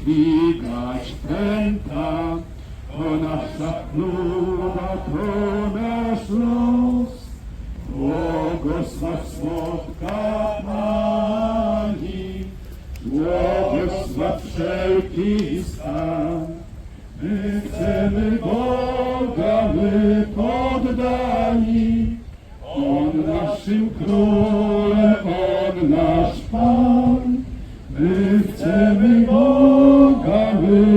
dźwigać pęta, to nasza chluba, to nasz los. Błogosław słodka Pani, błogosław wszelki stan. My chcemy Boga, my poddani, On naszym królem,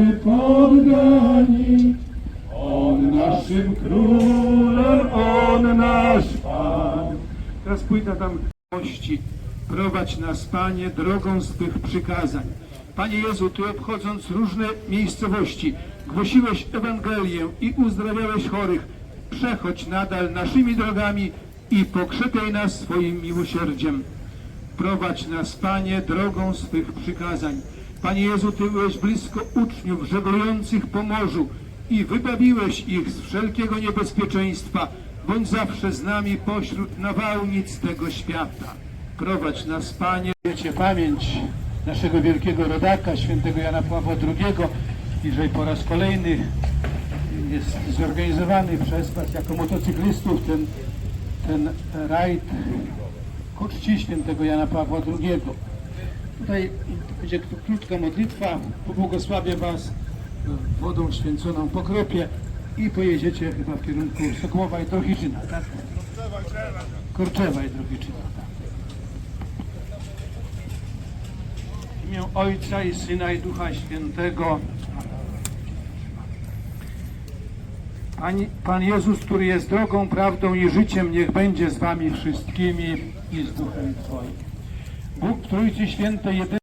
my poddani, On naszym królem, On nasz Pan. Teraz pójdę tam miłości. Prowadź nas, Panie, drogą swych przykazań. Panie Jezu, Ty obchodząc różne miejscowości, głosiłeś Ewangelię i uzdrawiałeś chorych. Przechodź nadal naszymi drogami i pokrzepiaj nas swoim miłosierdziem. Prowadź nas, Panie, drogą swych przykazań. Panie Jezu, Ty byłeś blisko uczniów żeglujących po morzu i wybawiłeś ich z wszelkiego niebezpieczeństwa. Bądź zawsze z nami pośród nawałnic tego świata. Prowadź nas, Panie. Wiecie pamięć naszego wielkiego rodaka, świętego Jana Pawła II i że po raz kolejny jest zorganizowany przez Was jako motocyklistów ten, ten rajd ku czci świętego Jana Pawła II. Tutaj będzie krótka modlitwa, pobłogosławię Was wodą święconą pokropie i pojedziecie chyba w kierunku Sokołowa i Trochiczyna, tak? Korczewa i Trochiczyna, tak. W imię Ojca i Syna i Ducha Świętego. Pan Jezus, który jest drogą, prawdą i życiem, niech będzie z Wami wszystkimi i z Duchem Twoim. Bóg Trójcy Świętej, jedyny